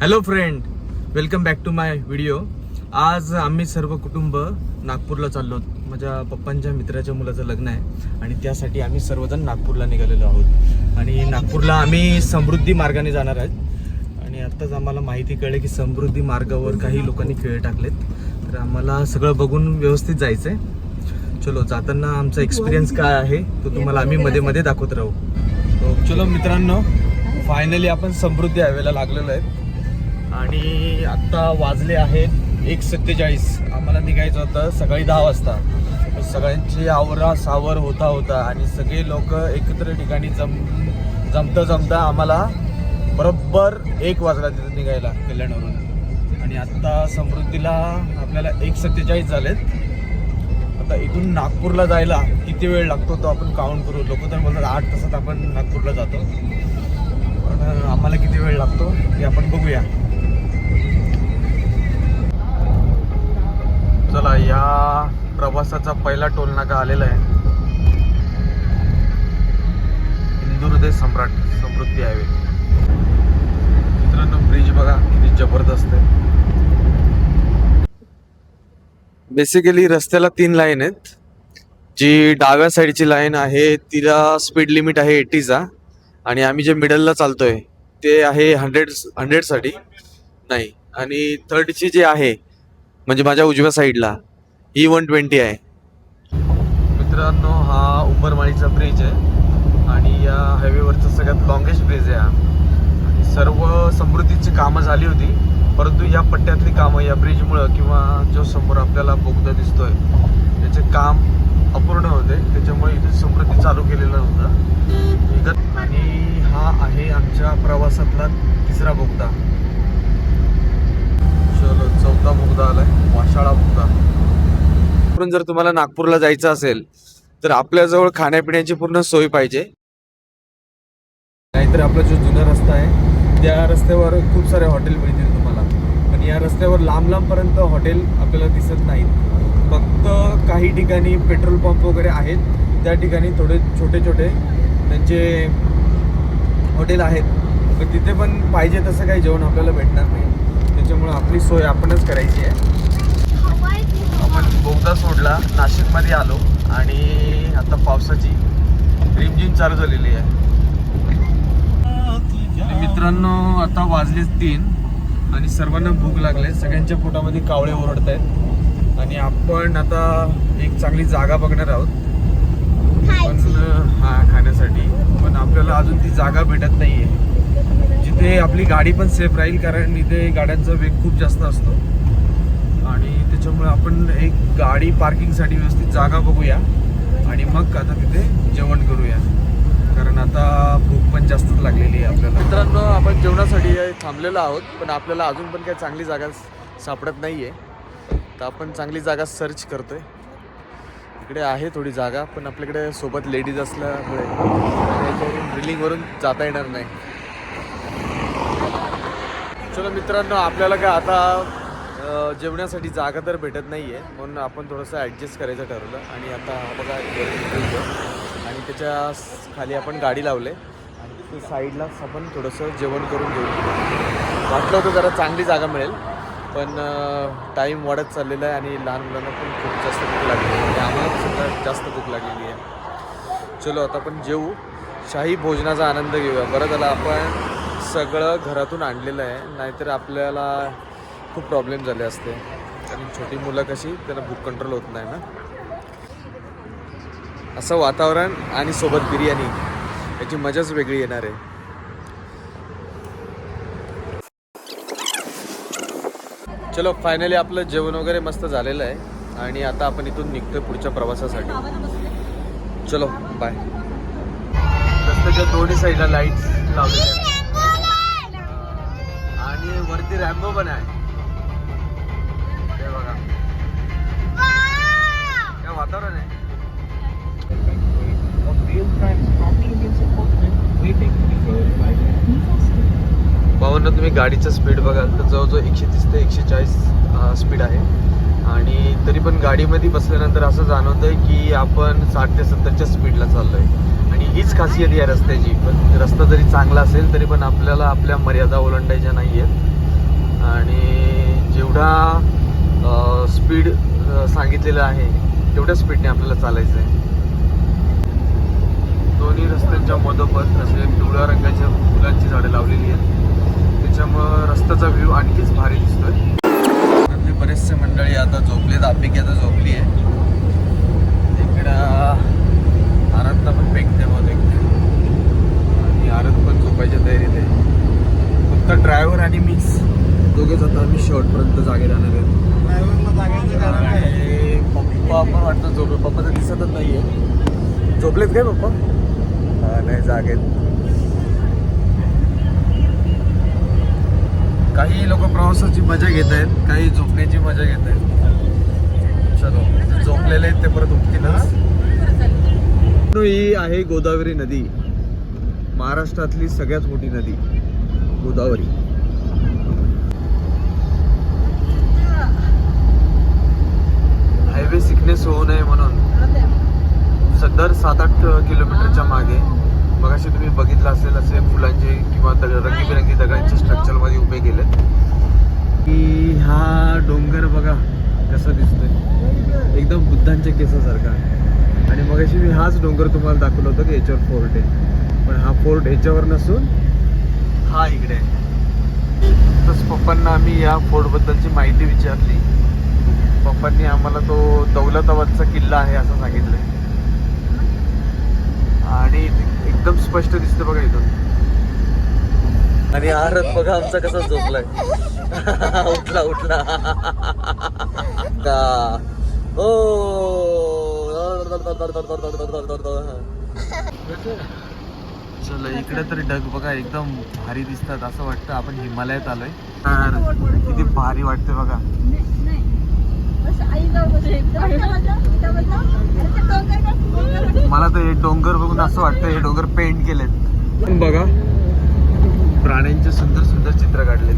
Hello friend welcome back to my video आज आम्ही सर्व कुटुंब नागपूरला चाललो आहोत. माझ्या पप्पांच्या मित्राच्या मुलाचं लग्न आहे आणि त्यासाठी आम्ही सर्वजण नागपूरला निघालेलो आहोत. आणि नागपूरला आम्ही समृद्धी मार्गाने जाणार आहेत. आणि आत्ताच आम्हाला माहिती कळली की समृद्धी मार्गावर काही लोकांनी खेळ टाकलेत. तर आम्हाला सगळं बघून व्यवस्थित जायचं आहे चलो जाताना आमचा एक्सपिरियन्स काय आहे तो तुम्हाला आम्ही मध्ये मध्ये दाखवत राहू. चलो मित्रांनो फायनली आपण समृद्धी हायवेला लागलेलो आहे आणि आत्ता वाजले आहेत एक सत्तेचाळीस. आम्हाला निघायचं होतं सकाळी दहा वाजता. सगळ्यांची आवरा सावर होता होता आणि सगळे लोक एकत्र ठिकाणी जम जमता जमता आम्हाला बरोबर एक वाजला तिथे निघायला कल्याणवरून आणि आत्ता समृद्धीला आपल्याला एक सत्तेचाळीस झालेत. आता इथून नागपूरला जायला किती वेळ लागतो तो आपण काउंट करू. लोक तर बोलतात आठ तासात आपण नागपूरला जातो. पण आम्हाला किती वेळ लागतो ते आपण बघूया. चला या प्रवासाचा पहिला टोल नाका आलेला आहे. हिंदुहृदय सम्राट समृद्धी हायवे. मित्रांनो ब्रिज बघा किती जबरदस्त आहे. बेसिकली रस्त्याला तीन लाईन आहेत. जी डाव्या साईडची लाईन आहे तिला स्पीड लिमिट आहे एटीचा आणि आम्ही जे मिडलला चालतोय ते आहे हंड्रेड हंड्रेडसाठी नाही. आणि थर्डची जी आहे म्हणजे माझ्या उजव्या साईडला ही वन ट्वेंटी आहे. मित्रांनो हा उंबरमाळीचा ब्रिज आहे. आणि या हायवेवरचा सगळ्यात लॉंगेस्ट ब्रिज आहे हा. आणि सर्व समृद्धीची कामं झाली होती परंतु या पट्ट्यातली कामं या ब्रिजमुळं किंवा जो समोर आपल्याला बोगदा दिसतोय त्याचे काम अपूर्ण होते. त्याच्यामुळे इथे समृद्धी चालू केलेलं नव्हतं आणि हा आहे आमच्या प्रवासातला तिसरा बोगदा चौथा बोगदा आलाय वाशाळा बोगदा पण जर तुम्हाला नागपूरला जायचं असेल तर आपल्याजवळ खाण्यापिण्याची पूर्ण सोय पाहिजे. नाहीतर आपला जो जुना रस्ता आहे त्या रस्त्यावर खूप सारे हॉटेल मिळतील तुम्हाला. पण या रस्त्यावर लांब लांबपर्यंत हॉटेल आपल्याला दिसत नाहीत. फक्त काही ठिकाणी पेट्रोल पंप वगैरे आहेत. त्या ठिकाणी थोडे छोटे छोटे त्यांचे हॉटेल आहेत. पण तिथे पण पाहिजे तसं काही जेवण आपल्याला भेटणार नाही. त्याच्यामुळे आपली सोय आपणच करायची आहे. आपण बोगदा सोडला नाशिकमध्ये आलो आणि आता पावसाची रिमझिम चालू झालेली आहे. मित्रांनो आता वाजलेच तीन आणि सर्वांना भूक लागले सगळ्यांच्या पोटामध्ये कावळे ओरडत आहेत आणि आपण आता एक चांगली जागा बघणार आहोत. पण हा खाण्यासाठी. पण आपल्याला अजून ती जागा भेटत नाहीये. ते आपली गाडी पण सेफ राहील कारण इथे गाड्यांचा वेग खूप जास्त असतो. आणि त्याच्यामुळे आपण एक गाडी पार्किंगसाठी व्यवस्थित जागा बघूया. आणि मग आता तिथे जेवण करूया. कारण आता भूक पण जास्तच लागलेली आहे आपल्याला. मित्रांनो आपण जेवणासाठी थांबलेलो आहोत पण आपल्याला अजून पण काही चांगली जागा सापडत नाही आहे तर आपण चांगली जागा सर्च करतो आहे इकडे आहे थोडी जागा पण आपल्याकडे सोबत लेडीज असल्यामुळे ड्रिलिंगवरून जाता येणार नाही. चला मित्रांनो आपल्याला काय आता जेवण्यासाठी जागा तर भेटत नाही आहे म्हणून आपण थोडंसं ॲडजस्ट करायचं ठरवलं. आणि आता बघा आणि त्याच्याखाली आपण गाडी लावले. आणि तिथे साईडलाच आपण थोडंसं जेवण करून घेऊ. वाटलं होतं जरा चांगली जागा मिळेल पण टाईम वाढत चाललेला आहे आणि लहान मुलांना पण खूप जास्त भूक लागली आहे. आम्हाला सुद्धा जास्त भूक लागलेली आहे. चलो आता आपण जेऊ. शाही भोजनाचा आनंद घेऊया. बरं झालं आपण सगळं घरातून आणलेलं आहे. नाहीतर आपल्याला खूप प्रॉब्लेम झाले असते. कारण छोटी मुलं कशी त्यांना भूक कंट्रोल होत नाही ना. असं वातावरण आणि सोबत बिर्याणी याची मजाच वेगळी येणार आहे. चलो फायनली आपलं जेवण वगैरे मस्त झालेलं आहे. आणि आता आपण इथून निघतोय पुढच्या प्रवासासाठी. चलो बाय रस्त्याच्या दोन्ही साईडला लाईट्स लावलेल्या आहेत. आणि वरती रॅम्बो पण आहे. ते बघा. काय वातावरण आहे? भावांना तुम्ही गाडीचं स्पीड बघाल तर जवळजवळ एकशे तीस ते एकशे चाळीस स्पीड आहे. आणि तरी पण गाडीमध्ये बसल्यानंतर असं जाणवतंय की आपण साठ ते सत्तरच्या स्पीडला चाललोय. आणि हीच खासियत या रस्त्याची. पण रस्ता जरी चांगला असेल तरी पण आपल्याला आपल्या मर्यादा ओलांडायच्या नाही आहेत आणि जेवढा स्पीड सांगितलेलं आहे तेवढ्या स्पीडने आपल्याला चालायचं आहे दोन्ही रस्त्यांच्या मधोमध असे पिवळ्या रंगाच्या फुलांची झाडं लावलेली आहेत. त्याच्यामुळं रस्त्याचा व्ह्यू आणखीच भारी दिसतोय. बरेचसे मंडळी आता झोपलेत आपिकी आता झोपली आहे इकडं आराधना पण पेकते बहुतेक. आणि आरत पण झोपायच्या तयारीत आहे. फक्त ड्रायव्हर आणि मीच. दोघेच आता आम्ही शेवटपर्यंत जागे राहणार आहेत. पप्पा पण वाटतं झोपले. पप्पा तर दिसतच नाहीये. झोपलेत काय पप्पा? हा, नाही जागेत. काही लोक प्रवासाची मजा घेत आहेत काही झोपण्याची मजा घेत आहेत. चलो झोपलेले आहेत ते परत उठतील ही आहे गोदावरी नदी. महाराष्ट्रातली सगळ्यात मोठी नदी गोदावरी. हायवे सिकनेस होऊ नये म्हणून. सदर सात आठ किलोमीटरच्या मागे. मगाशी तुम्ही बघितलं असेल असे फुलांचे किंवा दग रंगीबेरंगी दगडांचे स्ट्रक्चरमध्ये उभे गेले की हा डोंगर बघा कसं दिसतोय. एकदम बुद्धांच्या केसासारखा. आणि मगाशी मी हाच डोंगर तुम्हाला दाखवलं होतं की याच्यावर फोर्ट आहे. पण हा फोर्ट याच्यावर नसून हा इकडे आहे. तसंच पप्पांना आम्ही या फोर्टबद्दलची माहिती विचारली. पप्पांनी आम्हाला तो दौलताबादचा किल्ला आहे असं सांगितलं आणि एकदम स्पष्ट दिसतं बघा इथून आणि आरत बघा आमचा कसा झोपलाय. उठला उठला. का ओ. चलो इकडे तरी ढग बघा एकदम भारी दिसतात असं वाटतं. आपण हिमालयात आलोय. किती भारी वाटते बघा. मला तर. हे डोंगर बघून असं वाटतं हे डोंगर पेंट केलेत. बघा प्राण्यांचे सुंदर सुंदर चित्र काढलेत.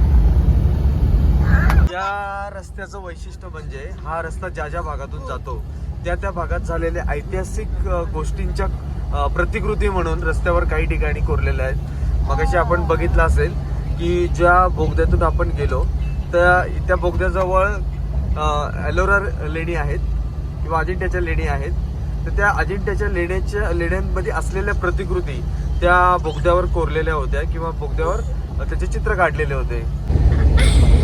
या रस्त्याचं वैशिष्ट्य म्हणजे हा रस्ता ज्या ज्या भागातून जातो त्या त्या भागात झालेल्या ऐतिहासिक गोष्टींच्या प्रतिकृती म्हणून रस्त्यावर काही ठिकाणी कोरलेल्या आहेत. मगाशी आपण बघितलं असेल की ज्या बोगद्यातून आपण गेलो त्या त्या बोगद्याजवळ ॲलोरा लेणी आहेत किंवा अजिंठ्याच्या लेणी आहेत. तर त्या अजिंठ्याच्या लेण्याच्या लेण्यांमध्ये असलेल्या प्रतिकृती त्या बोगद्यावर कोरलेल्या होत्या किंवा बोगद्यावर त्याचे चित्र काढलेले होते.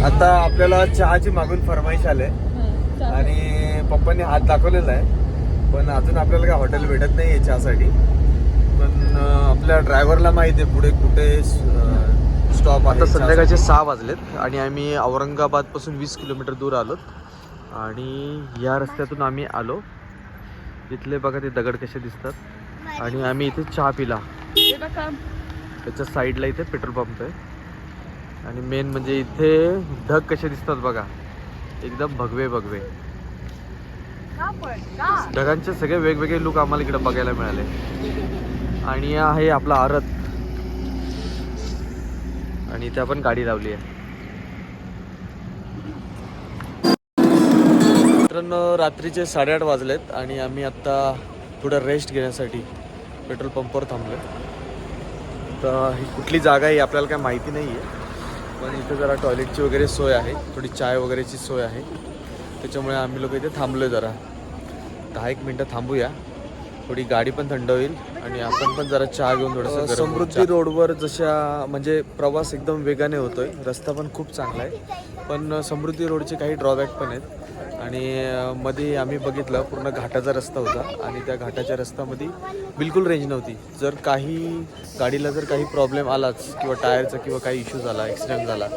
आता आपल्याला चहाची मागून फरमाईश आले आणि पप्पांनी हात दाखवलेला आहे. पण अजून आपल्याला काय हॉटेल भेटत नाही आहे चहासाठी. पण आपल्या ड्रायव्हरला माहिती आहे पुढे कुठे स्टॉप आता संध्याकाळचे सहा वाजलेत आणि आम्ही औरंगाबादपासून वीस किलोमीटर दूर आलोत. आणि या रस्त्यातून आम्ही आलो. इथले बघा ते दगड कसे दिसतात. आणि आम्ही इथे चहा पिला. त्याच्या साईडला इथे पेट्रोल पंप आहे. आणि मेन म्हणजे इथे ढग कसे दिसतात बघा. एकदम भगवे भगवे. ढगांचे सगळे वेगवेगळे लुक आम्हाला इकडे बघायला मिळाले. आणि हा आहे आपला आरत. आणि इथे आपण गाडी लावली आहे. मित्रांनो रात्रीचे साडेआठ वाजलेत आणि आम्ही आत्ता थोडं रेस्ट घेण्यासाठी पेट्रोल पंपवर थांबलो तर ही कुठली जागा आहे आपल्याला काय माहिती नाही आहे पण इथं जरा टॉयलेटची वगैरे सोय आहे. थोडी चाय वगैरेची सोय आहे. त्याच्यामुळे आम्ही लोक इथे थांबलो आहे जरा. दहा एक मिनटं थांबूया. थोडी गाडी पण थंड होईल आणि आपण पण जरा चहा घेऊन थोडंसं समृद्धी रोडवर जशा म्हणजे प्रवास एकदम वेगाने होतोय रस्ता पण खूप चांगला आहे. पण समृद्धी रोडचे काही ड्रॉबॅक पण आहेत. आणि मध्ये आम्ही बघितलं पूर्ण घाटाचा रस्ता होता आणि त्या घाटाच्या रस्त्यामध्ये बिलकुल रेंज नव्हती. जर काही गाडीला जर काही प्रॉब्लेम आलाच किंवा टायरचा किंवा काही इश्यू झाला ॲक्सिडेंट झाला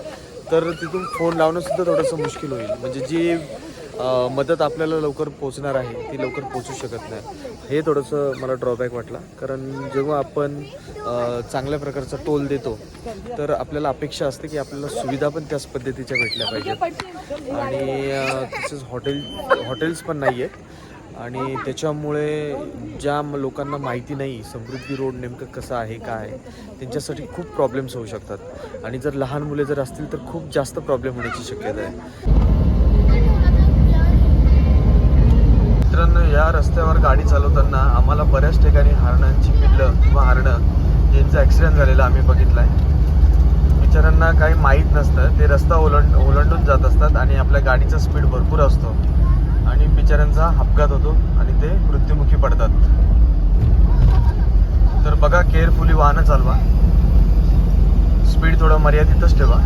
तर तिथून फोन लावणं सुद्धा थोडंसं मुश्किल होईल. म्हणजे जी मदत आपल्याला लवकर पोचणार आहे ती लवकर पोचू शकत नाही. हे थोडंसं मला ड्रॉबॅक वाटला. कारण जेव्हा आपण चांगल्या प्रकारचा टोल देतो तर आपल्याला अपेक्षा असते की आपल्याला सुविधा पण त्याच पद्धतीच्या भेटल्या पाहिजेत. आणि तसेच हॉटेल हॉटेल्स पण नाही आहेत आणि त्याच्यामुळे ज्या लोकांना माहिती नाही समृद्धी रोड नेमकं कसं आहे काय आहे, त्यांच्यासाठी खूप प्रॉब्लेम्स होऊ शकतात. आणि जर लहान मुले जर असतील तर खूप जास्त प्रॉब्लेम होण्याची शक्यता आहे मित्रांनो या रस्त्यावर गाडी चालवताना आम्हाला बऱ्याच ठिकाणी हरणांची पिल्लं किंवा हरणं यांचा ॲक्सिडेंट झालेला आम्ही बघितला आहे बिचाऱ्यांना काही माहीत नसतं. ते रस्ता ओलंड ओलांडून जात असतात आणि आपल्या गाडीचा स्पीड भरपूर असतो. आणि बिचाऱ्यांचा अपघात होतो आणि ते मृत्युमुखी पडतात. तर बघा केअरफुली वाहनं चालवा. स्पीड थोडं मर्यादितच ठेवा.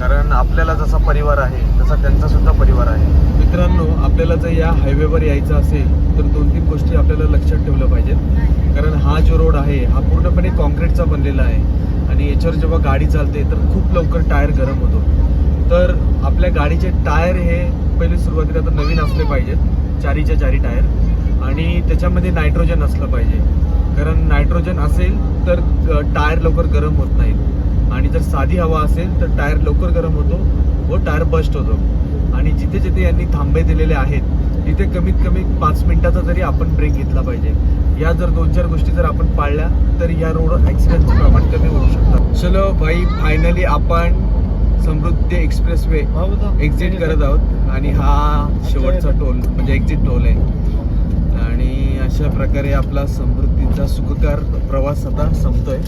कारण आपल्याला जसा परिवार आहे तसा त्यांचा सुद्धा परिवार आहे. मित्रांनो आपल्याला जर या हायवेवर यायचं असेल तर दोन तीन गोष्टी आपल्याला लक्षात ठेवल्या पाहिजेत. कारण हा जो रोड आहे हा पूर्णपणे कॉन्क्रीटचा बनलेला आहे. आणि याच्यावर जेव्हा गाडी चालते तर खूप लवकर टायर गरम होतो. तर आपल्या गाडीचे टायर हे पहिले सुरुवातीला तर नवीन असले पाहिजेत चारीच्या चारी टायर. आणि त्याच्यामध्ये नायट्रोजन असलं पाहिजे. कारण नायट्रोजन असेल तर टायर लवकर गरम होत नाहीत. आणि जर साधी हवा असेल तर टायर लवकर गरम होतो व टायर बस्ट होतो. आणि जिथे जिथे यांनी थांबे दिलेले आहेत तिथे कमीत कमी पाच मिनिटाचा जरी आपण ब्रेक घेतला पाहिजे. या जर दोन चार गोष्टी जर आपण पाळल्या तर या रोड ॲक्सिडेंटचं प्रमाण कमी होऊ शकतात. चलो भाई फायनली आपण समृद्धी एक्सप्रेस वे एक्झिट करत आहोत. आणि हा शेवटचा टोल म्हणजे एक्झिट टोल आहे. आणि अशा प्रकारे आपला समृद्धीचा सुखकार प्रवास आता संपतोय.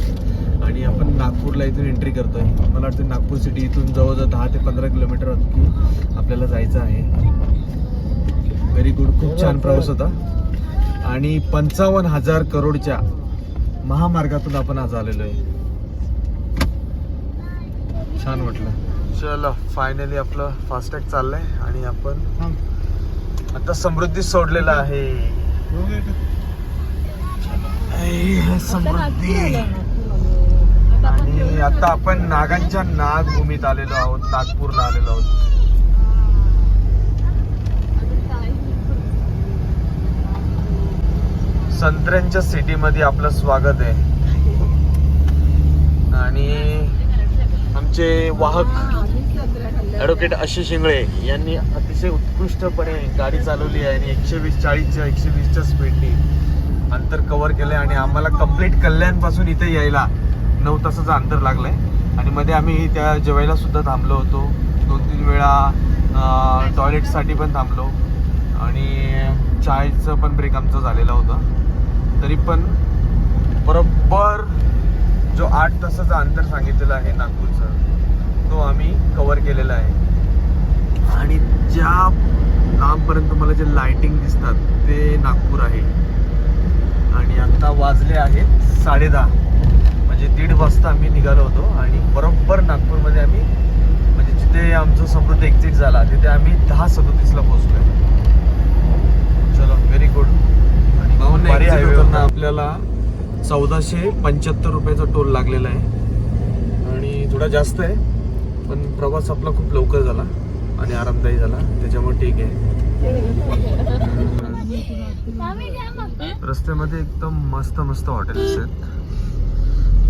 आणि आपण नागपूरला इथून एंट्री करतोय. मला वाटतं नागपूर सिटी इथून जवळजवळ दहा ते पंधरा किलोमीटर अगदी आपल्याला जायचं आहे. व्हेरी गुड खूप छान प्रवास होता. आणि पंचावन्न हजार करोडच्या महामार्गातून आपण आज आलेलो आहे. छान वाटलं. चलो फायनली आपलं फास्टॅग चाललंय आणि आपण आता समृद्धी सोडलेला आहे. ऐ, समृद्धी. आणि आता आपण नागांच्या नागभूमीत आलेलो आहोत नागपूरला आलेलो आहोत. संत्र्यांच्या सिटीमध्ये आपलं स्वागत आहे. आणि आमचे वाहक ॲडव्होकेट आशिष शिंगळे यांनी अतिशय उत्कृष्टपणे गाडी चालवली आहे आणि एकशे वीस चाळीसच्या एकशे वीसच्या स्पीडनी अंतर कव्हर केलं आणि आम्हाला कंप्लीट कल्याणपासून इथे यायला नऊ तासाचं अंतर लागलं आहे आणि मध्ये आम्ही त्या जेवायला सुद्धा थांबलो होतो. दोन तीन वेळा टॉयलेटसाठी पण थांबलो. आणि चायचं पण ब्रेक आमचा झालेला होता. तरी पण बरोबर जो आठ तासाचा अंतर सांगितलेलं आहे नागपूरचा तो आम्ही कवर केलेला आहे. आणि ज्या लांबपर्यंत मला जे लाइटिंग दिसतात ते नागपूर आहे. आणि आता वाजले आहेत साडेदहा म्हणजे दीड वाजता आम्ही निघालो होतो आणि बरोबर नागपूरमध्ये आम्ही म्हणजे जिथे आमचं समृद्ध एक्झिट झाला तिथे आम्ही दहा सदोतीसला पोहोचलोय. चलो व्हेरी गुड आणि. आपल्याला चौदाशे पंच्याहत्तर रुपयाचा टोल लागलेला आहे. आणि थोडा जास्त आहे पण प्रवास आपला खूप लवकर झाला आणि आरामदायी झाला. त्याच्यामुळे ठीक आहे. रस्त्यामध्ये एकदम मस्त मस्त हॉटेल्स आहेत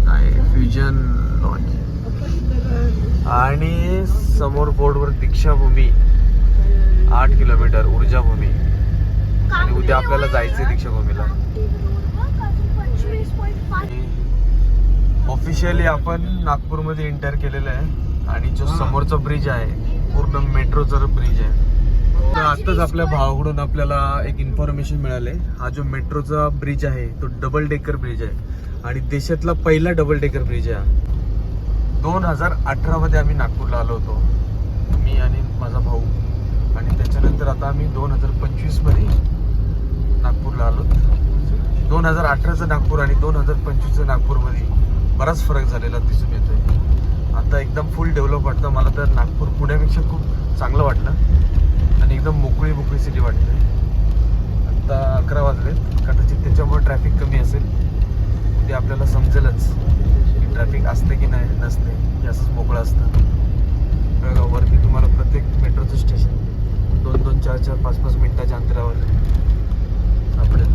काय फ्युजन लॉन्च आणि समोर बोर्डवर दीक्षाभूमी. आठ किलोमीटर ऊर्जाभूमी. आणि उद्या आपल्याला जायचंय दीक्षाभूमीला. ऑफिशियली आपण नागपूरमध्ये एंटर केलेलं आहे. आणि जो समोरचा ब्रिज आहे पूर्ण मेट्रोचा ब्रिज आहे. तर आताच आपल्या भावाकडून आपल्याला एक इन्फॉर्मेशन मिळाले हा जो मेट्रोचा ब्रिज आहे तो डबल डेकर ब्रिज आहे. आणि देशातला पहिला डबल डेकर ब्रिज आहे हा. दोन हजार अठरामध्ये आम्ही नागपूरला आलो होतो. मी आणि माझा भाऊ. आणि त्याच्यानंतर आता आम्ही दोन हजार पंचवीसमध्ये नागपूरला आलो. दोन हजार अठराचं नागपूर आणि दोन हजार पंचवीसचं नागपूरमध्ये बराच फरक झालेला दिसून येतोय. आता एकदम फुल डेव्हलप वाटतं. मला तर नागपूर पुण्यापेक्षा खूप चांगलं वाटलं. आणि एकदम मोकळी मोकळी सिटी वाटते. आता अकरा वाजलेत. कदाचित त्याच्यामुळे ट्रॅफिक कमी असेल. ते आपल्याला समजेलच की ट्रॅफिक असते की नाही नसते की असंच मोकळं असतं. वरती तुम्हाला प्रत्येक मेट्रोचं स्टेशन दोन दोन चार चार पाच पाच मिनिटाच्या अंतरावर. सापडेल.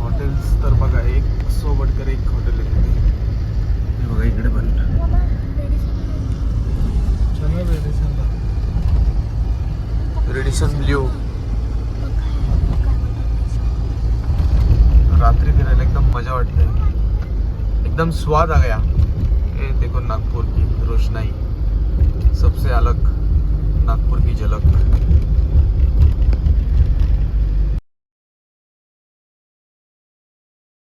हॉटेल्स तर बघा एक सोबत एक हॉटेल आहे तिथे. हे बघा इकडे पण रेडिसन ब्ल्यू रात्री फिरायला एकदम मजा वाटते एकदम स्वाद आ गया ये देखो नागपुर की रोशनाई। सबसे अलग नागपुर की झलक।